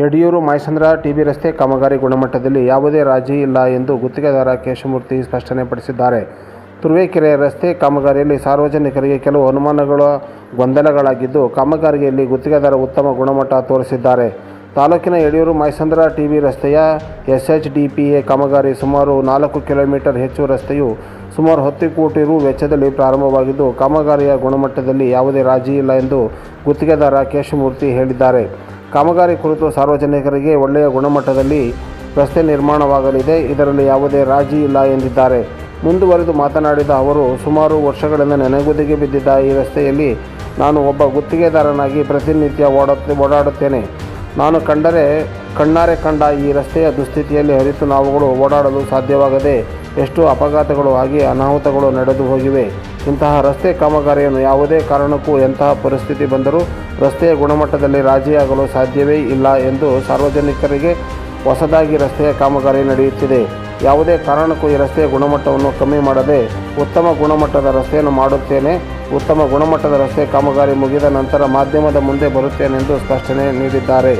Yediyur Maisandra TB ರಸ್ತೆ ಕಾಮಗಾರಿ ಗುಣಮಟ್ಟದಲ್ಲಿ ಯಾವುದೇ ರಾಜಿ ಇಲ್ಲ ಎಂದು ಗುತ್ತಿಗೆದಾರ ಕೇಶಮೂರ್ತಿ ಸ್ಪಷ್ಟನೆಪಡಿಸಿದ್ದಾರೆ ತುರುವೇಕೆರೆ ರಸ್ತೆ ಕಾಮಗಾರಿಯಲ್ಲಿ ಸಾರ್ವಜನಿಕರಿಗೆ ಕೆಲವು ಅನುಮಾನಗಳು, ಗೊಂದಲಗಳಾಗಿದ್ದು ಕಾಮಗಾರಿಯಲ್ಲಿ ಗುತ್ತಿಗೆದಾರ ಉತ್ತಮ ಗುಣಮಟ್ಟ ತೋರಿಸಿದ್ದಾರೆ. ತಾಲೂಕಿನ ಯಡಿಯೂರು ಮೈಸಂದ್ರ ಟಿಬಿ ರಸ್ತೆಯ S H D P A ಕಾಮಗಾರಿ ಸುಮಾರು ನಾಲ್ಕು ಕಿಲೋಮೀಟರ್ ಹೆಚ್ಚು ರಸ್ತೆಯು ಸುಮಾರು ಹತ್ತು ಕೋಟಿ ರು ವೆಚ್ಚದಲ್ಲಿ ಪ್ರಾರಂಭವಾಗಿದ್ದು, ಕಾಮಗಾರಿಯ ಗುಣಮಟ್ಟದಲ್ಲಿ ಯಾವುದೇ ರಾಜಿ ಇಲ್ಲ ಎಂದು ಗುತ್ತಿಗೆದಾರ ಕೇಶಮೂರ್ತಿ ಹೇಳಿದ್ದಾರೆ. ಕಾಮಗಾರಿ ಕುರಿತು ಸಾರ್ವಜನಿಕರಿಗೆ ಒಳ್ಳೆಯ ಗುಣಮಟ್ಟದಲ್ಲಿ ರಸ್ತೆ ನಿರ್ಮಾಣವಾಗಲಿದೆ. ಇದರಲ್ಲಿ ಯಾವುದೇ ರಾಜಿ ಇಲ್ಲ ಎಂದಿದ್ದಾರೆ. ಮುಂದುವರೆದು ಮಾತನಾಡಿದ ಅವರು, ಸುಮಾರು ವರ್ಷಗಳಿಂದ ನೆನೆಗುದಿಗೆ ಬಿದ್ದಿದ್ದ ಈ ರಸ್ತೆಯಲ್ಲಿ ನಾನು ಒಬ್ಬ ಗುತ್ತಿಗೆದಾರನಾಗಿ ಪ್ರತಿನಿತ್ಯ ಓಡಾಡುತ್ತೇನೆ. ನಾನು ಕಂಡರೆ, ಕಣ್ಣಾರೆ ಕಂಡ ಈ ರಸ್ತೆಯ ದುಸ್ಥಿತಿಯಲ್ಲಿ ಹರಿತು ನಾವುಗಳು ಓಡಾಡಲು ಸಾಧ್ಯವಾಗದೆ ಎಷ್ಟು ಅಪಘಾತಗಳು ಆಗಿ ಅನಾಹುತಗಳು ನಡೆದು ಹೋಗಿವೆ. ಇಂತಹ ರಸ್ತೆ ಕಾಮಗಾರಿಯನ್ನು ಯಾವುದೇ ಕಾರಣಕ್ಕೂ ಎಂತಹ ಪರಿಸ್ಥಿತಿ ಬಂದರೂ ರಸ್ತೆಯ ಗುಣಮಟ್ಟದಲ್ಲಿ ರಾಜಿಯಾಗಲು ಸಾಧ್ಯವೇ ಇಲ್ಲ ಎಂದು ಸಾರ್ವಜನಿಕರಿಗೆ ಹೊಸದಾಗಿ ರಸ್ತೆಯ ಕಾಮಗಾರಿ ನಡೆಯುತ್ತಿದೆ. ಯಾವುದೇ ಕಾರಣಕ್ಕೂ ಈ ರಸ್ತೆಯ ಗುಣಮಟ್ಟವನ್ನು ಕಮ್ಮಿ ಮಾಡದೆ ಉತ್ತಮ ಗುಣಮಟ್ಟದ ರಸ್ತೆಯನ್ನು ಮಾಡುತ್ತೇನೆ. ಉತ್ತಮ ಗುಣಮಟ್ಟದ ರಸ್ತೆ ಕಾಮಗಾರಿ ಮುಗಿದ ನಂತರ ಮಾಧ್ಯಮದ ಮುಂದೆ ಬರುತ್ತೇನೆಂದು ಸ್ಪಷ್ಟನೆ ನೀಡಿದ್ದಾರೆ.